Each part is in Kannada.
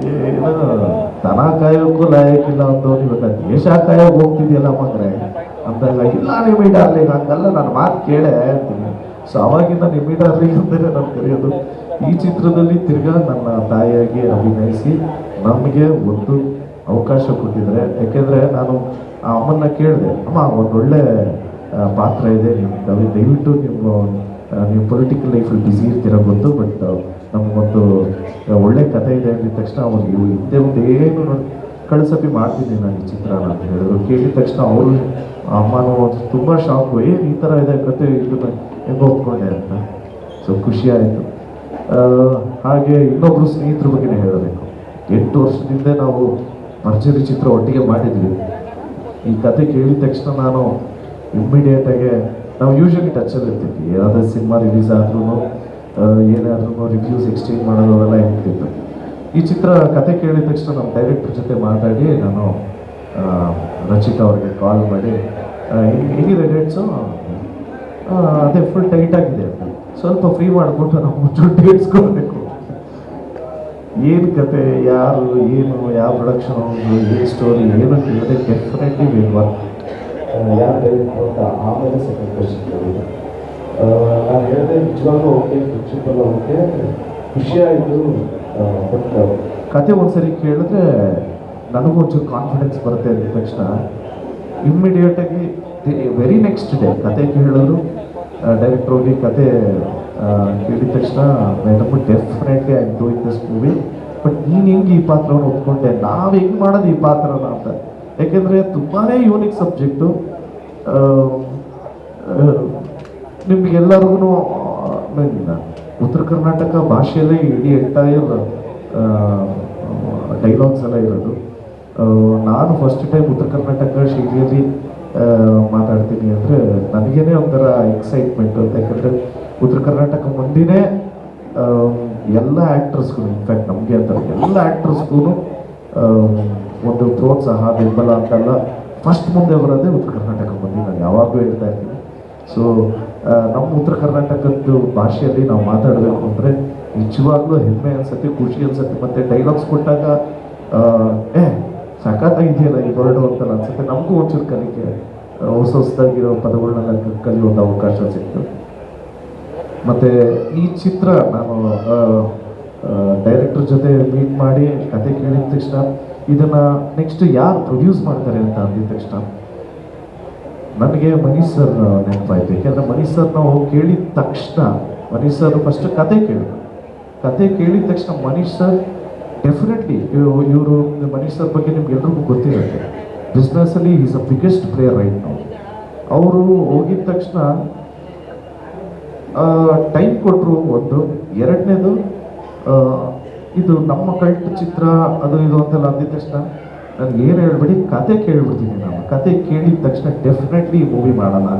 ಏನು ದನ ಕಾಯೋಕ್ಕೂ ಲಾಯಕ್ಕಿಲ್ಲ ಅಂದವ್ನು ಇವಾಗ ದೇಶ ಕಾಯೋಕೆ ಹೋಗ್ತಿದ್ಯಲ್ಲ ಮಗ್ರೆ ಅಂತ ಇಲ್ಲ ನಿಮ್ಮ ಡಾರ್ಲಿಂಗ್ ಹಂಗಲ್ಲ, ನಾನು ಮಾತು ಕೇಳೆ ಅಂತೀನಿ. ಸೊ ಅವಾಗಿಂದ ನಿಮ್ಮ ಡಾರ್ಲಿಂಗ್ ಅಂತಾನೆ ನಾನು ಕರೆಯೋದು. ಈ ಚಿತ್ರದಲ್ಲಿ ತಿರ್ಗಾ ನನ್ನ ತಾಯಿಯಾಗಿ ಅಭಿನಯಿಸಿ ನಮಗೆ ಒಂದು ಅವಕಾಶ ಕೊಟ್ಟಿದ್ರೆ ಯಾಕೆಂದ್ರೆ ನಾನು ಆ ಅಮ್ಮನ್ನ ಕೇಳಿದೆ, ಅಮ್ಮ ಒಂದೊಳ್ಳೆ ಪಾತ್ರ ಇದೆ. ನೀವು ದಯವಿಟ್ಟು ನಿಮ್ಮ ನೀವು ಪೊಲಿಟಿಕಲ್ ಲೈಫಲ್ಲಿ ಬ್ಯುಸಿ ಇರ್ತೀರ ಗೊತ್ತು ಬಟ್ ನಮಗೊಂದು ಒಳ್ಳೆ ಕಥೆ ಇದೆ ಅಂದಿದ ತಕ್ಷಣ ಅವ್ರಿಗೆ ಹಿಂದೆ ಒಂದು ಏನು ನೋಡಿ ಮಾಡ್ತಿದ್ದೀನಿ ನಾನು ಈ ಚಿತ್ರನ ಅಂತ ಹೇಳಿದ್ರು. ಕೇಳಿದ ತಕ್ಷಣ ಅವರು, ಅಮ್ಮನೂ ತುಂಬ ಶಾಕ್ ಏನು ಈ ಥರ ಇದೆ ಕತೆ ಇದನ್ನ ಹೆಂಗೆ ಒಪ್ಕೊಂಡೆ ಅಂತ? ಸೊ ಖುಷಿ ಆಯಿತು. ಹಾಗೆ ಇನ್ನೊಬ್ಬರು ಸ್ನೇಹಿತರ ಬಗ್ಗೆ ಹೇಳಬೇಕು. ಎಂಟು ವರ್ಷದಿಂದ ನಾವು ಭರ್ಜರಿ ಚಿತ್ರ ಒಟ್ಟಿಗೆ ಮಾಡಿದ್ವಿ. ಈ ಕತೆ ಕೇಳಿದ ತಕ್ಷಣ ನಾನು ಇಮ್ಮಿಡಿಯೇಟಾಗೆ ನಾವು ಯೂಶಲಿ ಟಚಲ್ಲಿ ಇರ್ತೀವಿ ಯಾವುದೇ ಸಿನಿಮಾ ರಿಲೀಸ್ ಆದ್ರೂ ಏನಾದ್ರೂ ರಿವ್ಯೂಸ್ ಎಕ್ಸ್ಚೇಂಜ್ ಮಾಡೋದು ಅವೆಲ್ಲ ಇರ್ತಿತ್ತು. ಈ ಚಿತ್ರ ಕತೆ ಕೇಳಿದ ತಕ್ಷಣ ನಮ್ಮ ಡೈರೆಕ್ಟರ್ ಜೊತೆ ಮಾತಾಡಿ ನಾನು ರಚಿತಾ ಅವ್ರಿಗೆ ಕಾಲ್ ಮಾಡಿ ಹೆಂಗಿದೆ ಹೆಂಗ್- ಹೇಗಿದೆ ಡೇಟ್ಸು ಅದೇ ಫುಲ್ ಟೈಟ್ ಆಗಿದೆ. ಸ್ವಲ್ಪ ಫ್ರೀ ಮಾಡಿಕೊಟ್ಟು ನಾವು ಮುಚ್ಚು ಡೇಟ್ಸ್ಕೊಳ್ಬೇಕು ಏನು ಕತೆ, ಯಾರು, ಏನು, ಯಾವ ಪ್ರೊಡಕ್ಷನ್ ಏನು ಸ್ಟೋರಿ ಏನು ಕೇಳಿದೆ ಡೆಫಿನೆಟ್ಲಿ ಬೇಕು ಯಾರು ಡೈರೆಕ್ಟ್ ಆಮೇಲೆ ಸೆಕೆಂಡ್ ಕ್ವಶನ್ ಕೇಳಿದೆ ನಾನು ಹೇಳಿದೆ ನಿಜವಾಗ್ಲೂ ಓಕೆ ಪ್ರಿನ್ಸಿಪಲ್ ಓಕೆ ಖುಷಿ ಆಯಿತು ಬಟ್ ಕತೆ ಒಂದ್ಸರಿ ಕೇಳಿದ್ರೆ ನನಗೂ ಒಂಚೂರು ಕಾನ್ಫಿಡೆನ್ಸ್ ಬರುತ್ತೆ ಅಂದ ತಕ್ಷಣ ಇಮ್ಮಿಡಿಯೇಟಾಗಿ ವೆರಿ ನೆಕ್ಸ್ಟ್ ಡೇ ಕತೆ ಕೇಳೋರು ಡೈರೆಕ್ಟರ್ ಹೋಗಿ ಕತೆ ಕೇಳಿದ ತಕ್ಷಣ madam definitely I doing this movie but ನೀನು ಹೆಂಗೆ ಈ ಪಾತ್ರವನ್ನು ಒಪ್ಕೊಂಡೆ ನಾವು ಹೆಂಗೆ ಮಾಡೋದು ಈ ಪಾತ್ರನ ಅಂತ ಯಾಕೆಂದರೆ ತುಂಬಾ ಯೂನಿಕ್ ಸಬ್ಜೆಕ್ಟು ನಿಮ್ಗೆಲ್ಲರಿಗೂ ಉತ್ತರ ಕರ್ನಾಟಕ ಭಾಷೆಯಲ್ಲೇ ಇಡೀ ಎಂಟೈರ್ ಡೈಲಾಗ್ಸ್ ಎಲ್ಲ ಇರೋದು. ನಾನು ಫಸ್ಟ್ ಟೈಮ್ ಉತ್ತರ ಕರ್ನಾಟಕ ಶೈಲಿಯಲ್ಲಿ ಮಾತಾಡ್ತೀನಿ ಅಂದರೆ ನನಗೇನೆ ಒಂಥರ ಎಕ್ಸೈಟ್ಮೆಂಟ್ ಯಾಕಂದರೆ ಉತ್ತರ ಕರ್ನಾಟಕ ಮುಂದಿನೇ ಎಲ್ಲ ಆ್ಯಕ್ಟರ್ಸ್ಗೂ ಇನ್ಫ್ಯಾಕ್ಟ್ ನಮಗೆ ಅಂತ ಎಲ್ಲ ಆ್ಯಕ್ಟ್ರಸ್ಗೂ ಒಂದು ಪ್ರೋತ್ಸಾಹ, ಬೆಂಬಲ ಅಂತೆಲ್ಲ ಫಸ್ಟ್ ಮುಂದೆ ಬರೋದೇ ಉತ್ತರ ಕರ್ನಾಟಕ ಮಂದಿ ನಾನು ಯಾವಾಗಲೂ ಹೇಳ್ತಾ ಇರ್ತೀನಿ. ಸೊ ನಮ್ಮ ಉತ್ತರ ಕರ್ನಾಟಕದ ಭಾಷೆಯಲ್ಲಿ ನಾವು ಮಾತಾಡಬೇಕು ಅಂದರೆ ನಿಜವಾಗ್ಲೂ ಹೆಮ್ಮೆ ಅನ್ಸುತ್ತೆ, ಖುಷಿ ಅನ್ಸುತ್ತೆ, ಮತ್ತು ಡೈಲಾಗ್ಸ್ ಕೊಟ್ಟಾಗ ಏ ಸಖತ್ತಾಗಿದೆಯಲ್ಲ ಈ ವರ್ಡು ಅಂತ ಅನ್ಸುತ್ತೆ. ನಮಗೂ ಒಂಚೂರು ಕಲಿಕೆ ಹೊಸ ಹೊಸದಾಗಿರೋ ಪದಗಳನ್ನೆಲ್ಲ ಕಲಿಯೋ ಒಂದು ಅವಕಾಶ ಸಿಕ್ತು. ಮತ್ತು ಈ ಚಿತ್ರ ನಾನು ಡೈರೆಕ್ಟರ್ ಜೊತೆ ಮೀಟ್ ಮಾಡಿ ಕತೆ ಕೇಳಿದ ತಕ್ಷಣ ಇದನ್ನು ನೆಕ್ಸ್ಟ್ ಯಾರು ಪ್ರೊಡ್ಯೂಸ್ ಮಾಡ್ತಾರೆ ಅಂತ ಅಂದಿದ ತಕ್ಷಣ ನನಗೆ ಮನೀಶ್ ಸರ್ ನೆನಪಾಯಿತು. ಯಾಕೆಂದರೆ ಮನೀಶ್ ಸರ್ ನಾವು ಕೇಳಿದ ತಕ್ಷಣ ಮನೀಶ್ ಸರ್ ಫಸ್ಟ್ ಕತೆ ಕೇಳಿದ್ರು ಕತೆ ಕೇಳಿದ ತಕ್ಷಣ ಮನೀಶ್ ಸರ್ ಡೆಫಿನೆಟ್ಲಿ ಇವರು ಮನೀಶ್ ಸರ್ ಬಗ್ಗೆ ನಿಮ್ಗೆಲ್ರಿಗೂ ಗೊತ್ತಿರುತ್ತೆ. ಬಿಸ್ನೆಸ್ಸಲ್ಲಿ is a biggest player right ನಾವು ಅವರು ಹೋಗಿದ ತಕ್ಷಣ ಟೈಮ್ ಕೊಟ್ಟರು ಒಂದು. ಎರಡನೇದು ಇದು ನಮ್ಮ ಕಲ್ಟ್ ಚಿತ್ರ, ಅದು, ಇದು ಅಂತೆಲ್ಲ ಅಂದಿದ ತಕ್ಷಣ ನನಗೆ ಏನು ಹೇಳ್ಬಿಡಿ, ಕತೆ ಕೇಳಿಬಿಡ್ತೀನಿ ನಾನು. ಕತೆ ಕೇಳಿದ ತಕ್ಷಣ ಡೆಫಿನೆಟ್ಲಿ ಈ ಮೂವಿ ಮಾಡೋಣ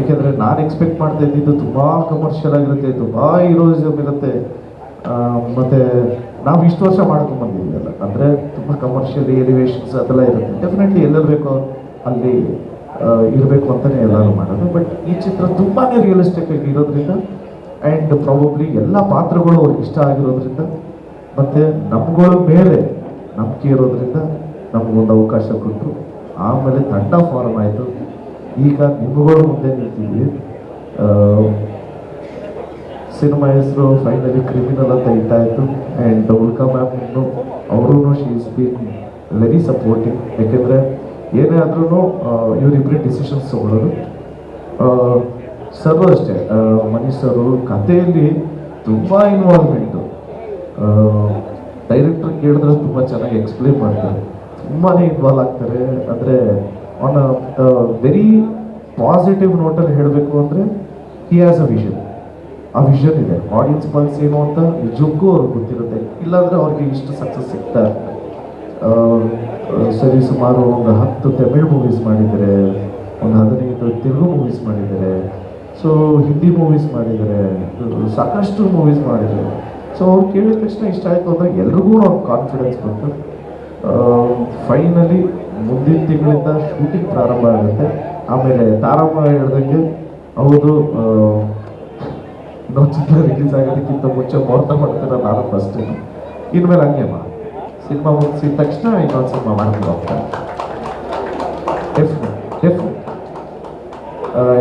ಏಕೆಂದರೆ ನಾನು ಎಕ್ಸ್ಪೆಕ್ಟ್ ಮಾಡ್ತಾ ಇದ್ದಿದ್ದು ತುಂಬ ಕಮರ್ಷಿಯಲ್ ಆಗಿರುತ್ತೆ, ತುಂಬ ಹೀರೋಯಿಸಮ್ ಇರುತ್ತೆ. ಮತ್ತು ನಾವು ಇಷ್ಟು ವರ್ಷ ಮಾಡ್ಕೊಂಡ್ಬಂದಿದ್ವಿ ಬಂದಿದ್ದೀವಲ್ಲ, ಅಂದರೆ ತುಂಬ ಕಮರ್ಷಿಯಲ್ ಎಲಿವೇಶನ್ಸ್ ಅದೆಲ್ಲ ಇರುತ್ತೆ. ಡೆಫಿನೆಟ್ಲಿ ಎಲ್ಲ ಬೇಕೋ ಅಲ್ಲಿ ಇರಬೇಕು ಅಂತಲೇ ಎಲ್ಲರೂ ಮಾಡೋದು. ಬಟ್ ಈ ಚಿತ್ರ ತುಂಬಾ ರಿಯಲಿಸ್ಟಿಕ್ ಆಗಿ ಇರೋದ್ರಿಂದ ಆ್ಯಂಡ್ ಪ್ರಾಬಬ್ಲಿ ಎಲ್ಲ ಪಾತ್ರಗಳು ಅವ್ರಿಗೆ ಇಷ್ಟ ಆಗಿರೋದ್ರಿಂದ, ಮತ್ತು ನಮ್ಗಳ ಮೇಲೆ ನಂಬಿಕೆ ಇರೋದ್ರಿಂದ ನಮಗೊಂದು ಅವಕಾಶ ಕೊಟ್ಟರು ಆಮೇಲೆ ತಂಡ ಫಾರ್ಮ್ ಆಯಿತು. ಈಗ ನಿಮ್ಗಳ ಮುಂದೆ ನಿಂತಿದ್ವಿ ಸಿನಿಮಾ ಹೆಸರು ಫೈನಲಿ ಕ್ರಿಮಿನಲ್ ಅಂತ ಇಟ್ಟಾಯಿತು. ಆ್ಯಂಡ್ ಉಲ್ಕಾ ಮ್ಯಾಮ್ ಅವರೂ she is been very supportive ಯಾಕೆಂದರೆ ಏನೇ ಆದ್ರೂ ಇವರಿಬ್ಬರೇ ಡಿಸಿಷನ್ಸ್ ತಗೊಳ್ಳೋದು. ಸರ್ ಅಷ್ಟೇ. ಮನೀಶ್ ಸರು ಕಥೆಯಲ್ಲಿ ತುಂಬ ಇನ್ವಾಲ್ವ್ಮೆಂಟು ಡೈರೆಕ್ಟರ್ ಕೇಳಿದ್ರೆ ತುಂಬ ಚೆನ್ನಾಗಿ ಎಕ್ಸ್ಪ್ಲೇನ್ ಮಾಡ್ತಾರೆ. ತುಂಬಾ ಇನ್ವಾಲ್ವ್ ಆಗ್ತಾರೆ. ಅಂದರೆ ಆನ್ ವೆರಿ ಪಾಸಿಟಿವ್ ನೋಟಲ್ಲಿ ಹೇಳಬೇಕು ಅಂದರೆ ಹಿ ಹ್ಯಾಸ್ ಅ ವಿಷನ್ ಆ ವಿಷನ್ ಇದೆ. ಆಡಿಯನ್ಸ್ ಪಲ್ಸ್ ಏನು ಅಂತ ನಿಜಕ್ಕೂ ಅವ್ರಿಗೆ ಗೊತ್ತಿರುತ್ತೆ. ಇಲ್ಲಾಂದರೆ ಅವ್ರಿಗೆ ಇಷ್ಟು ಸಕ್ಸಸ್ ಸಿಗ್ತಾ ಸರಿ, ಸುಮಾರು ಒಂದು ಹತ್ತು ತಮಿಳ್ ಮೂವೀಸ್ ಮಾಡಿದ್ದಾರೆ. ಒಂದು ಹದಿನೈದು ತೆಲುಗು ಮೂವೀಸ್ ಮಾಡಿದ್ದಾರೆ. ಸೊ ಹಿಂದಿ ಮೂವೀಸ್ ಮಾಡಿದ್ದಾರೆ. ಸಾಕಷ್ಟು ಮೂವೀಸ್ ಮಾಡಿದ್ದಾರೆ. ಸೊ ಅವ್ರು ಕೇಳಿದ ತಕ್ಷಣ ಇಷ್ಟ ಆಯಿತು ಅಂದರೆ ಎಲ್ರಿಗೂ ಅವ್ರಿಗೆ ಕಾನ್ಫಿಡೆನ್ಸ್ ಬಂತು ಫೈನಲಿ ಮುಂದಿನ ತಿಂಗಳಿಂದ ಶೂಟಿಂಗ್ ಪ್ರಾರಂಭ ಆಗುತ್ತೆ. ಆಮೇಲೆ ತಾರಮ್ಮ ಹೇಳ್ದಂಗೆ, ಹೌದು ನಾವು ಚಿತ್ರ ರಿಲೀಸ್ ಆಗೋದಕ್ಕಿಂತ ಮುಂಚೆ ಮುಹೂರ್ತ ಮಾಡ್ತೀರ ನಾನು ಫಸ್ಟ್ ಇನ್ಮೇಲೆ ಹಂಗೆ ಮಾ ಸಿನಿಮಾ ಮುಗಿಸಿದ ತಕ್ಷಣ ಇನ್ನೊಂದು ಸಿನಿಮಾ ಮಾಡ್ಕೊಂಡು ಹೋಗ್ತಾರೆ.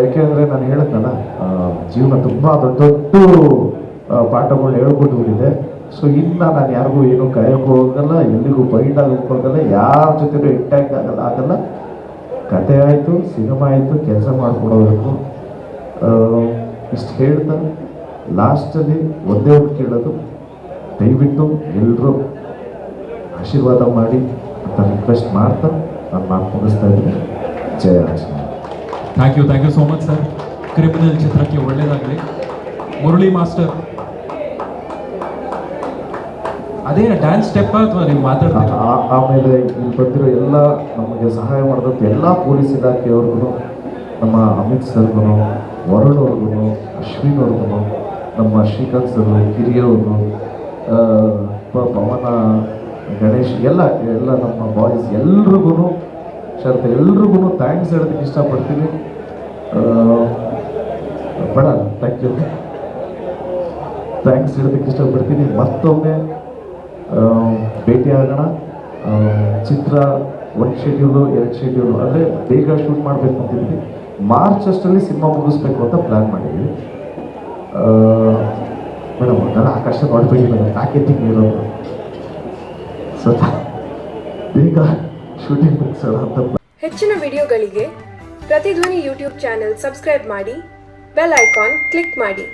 ಯಾಕೆಂದರೆ ನಾನು ಹೇಳಿದ್ನಲ್ಲ ಜೀವನ ತುಂಬ ದೊಡ್ಡ ದೊಡ್ಡ ಪಾಠಗಳು ಹೇಳ್ಬಿಟ್ಟು ಬಿಟ್ಟಿದೆ ಸೊ ಇನ್ನು ನಾನು ಯಾರಿಗೂ ಏನೂ ಕಾಯಕ್ಕೂ ಹೋಗಲ್ಲ, ಎಲ್ಲಿಗೂ ಬೈಂಡ್ ಆಗೋಕ್ಕೂ ಹೋಗಲ್ಲ, ಯಾರ ಜೊತೆನೂ ಇಂಟ್ಯಾಕ್ಟ್ ಆಗಲ್ಲ. ಆಗಲ್ಲ ಕತೆ ಆಯಿತು, ಸಿನಿಮಾ ಆಯಿತು, ಕೆಲಸ ಮಾಡಿಕೊಡೋಬೇಕು ಇಷ್ಟು ಹೇಳ್ತಾ ಲಾಸ್ಟಲ್ಲಿ ಒಂದೇ ಒಂದು ಕೇಳೋದು. ದಯವಿಟ್ಟು ಎಲ್ಲರೂ ಆಶೀರ್ವಾದ ಮಾಡಿ ಅಂತ ರಿಕ್ವೆಸ್ಟ್ ಮಾಡ್ತಾ, ನಾನು ಮಾತು ಮುಗಿಸ್ತಾ ಇದ್ದೀನಿ. Jaya thank you thank you so much sir criminal ಚಿತ್ರಕ್ಕೆ ಒಳ್ಳೆಯದಾಗಲಿ ಮುರಳಿ ಮಾಸ್ಟರ್ ಅದೇ ಡ್ಯಾನ್ಸ್ ಸ್ಟೆಪ್ ಅಥವಾ ನೀವು ಮಾತಾಡ್ತೀರಾ? ಆಮೇಲೆ ಇಲ್ಲಿ ಬಂದಿರೋ ಎಲ್ಲ ನಮಗೆ ಸಹಾಯ ಮಾಡಿದಂಥ ಎಲ್ಲ ಪೊಲೀಸ್ ಇಲಾಖೆಯವ್ರಿಗೂ ನಮ್ಮ ಅಮಿತ್ ಸರ್ಗೂ ವರುಣ್ ಅವ್ರಿಗೂ ಅಶ್ವಿನ್ ಅವ್ರಿಗೂ ನಮ್ಮ ಶ್ರೀಕಾಂತ್ ಸರ್ ಕಿರಿಯವ್ರಿಗೂ ಪವನ, ಗಣೇಶ್, ಎಲ್ಲ ಎಲ್ಲ ನಮ್ಮ ಬಾಯ್ಸ್ ಎಲ್ರಿಗೂ ಶರತ್ ಎಲ್ರಿಗೂ ಥ್ಯಾಂಕ್ಸ್ ಹೇಳೋದಕ್ಕೆ ಇಷ್ಟಪಡ್ತೀನಿ. ಬಡ ಥ್ಯಾಂಕ್ ಯು ಥ್ಯಾಂಕ್ಸ್ ಹೇಳೋದಕ್ಕೆ ಇಷ್ಟಪಡ್ತೀನಿ. ಮತ್ತೊಮ್ಮೆ ಭೇಟಿಯಾಗೋಣ ಆಗೋಣ. ಚಿತ್ರ ಒಂದು ಶೆಡ್ಯೂಲು ಎರಡು ಶೆಡ್ಯೂಲು ಅಂದರೆ ಬೇಗ ಶೂಟ್ ಮಾಡಬೇಕು ಅಂತಿದ್ವಿ. ಮಾರ್ಚ್ ಅಷ್ಟರಲ್ಲಿ ಸಿನಿಮಾ ಮುಗಿಸ್ಬೇಕು ಅಂತ ಪ್ಲ್ಯಾನ್ ಮಾಡಿದ್ವಿ. ಮೇಡಮ್ ನಾನು ಆಕಾಶ ನೋಡ್ಬೇಕು ಮೇಡಮ್ ಯಾಕೆ ಇರೋದು. ಸೊ ಬೇಗ ಶೂಟಿಂಗ್ ಮುಗಿಸೋಣ ಅಂತ ಹೆಚ್ಚಿನ ವಿಡಿಯೋಗಳಿಗೆ ಪ್ರತಿಧ್ವನಿ ಯೂಟ್ಯೂಬ್ ಚಾನೆಲ್ ಸಬ್ಸ್ಕ್ರೈಬ್ ಮಾಡಿ ಬೆಲ್ ಐಕಾನ್ ಕ್ಲಿಕ್ ಮಾಡಿ.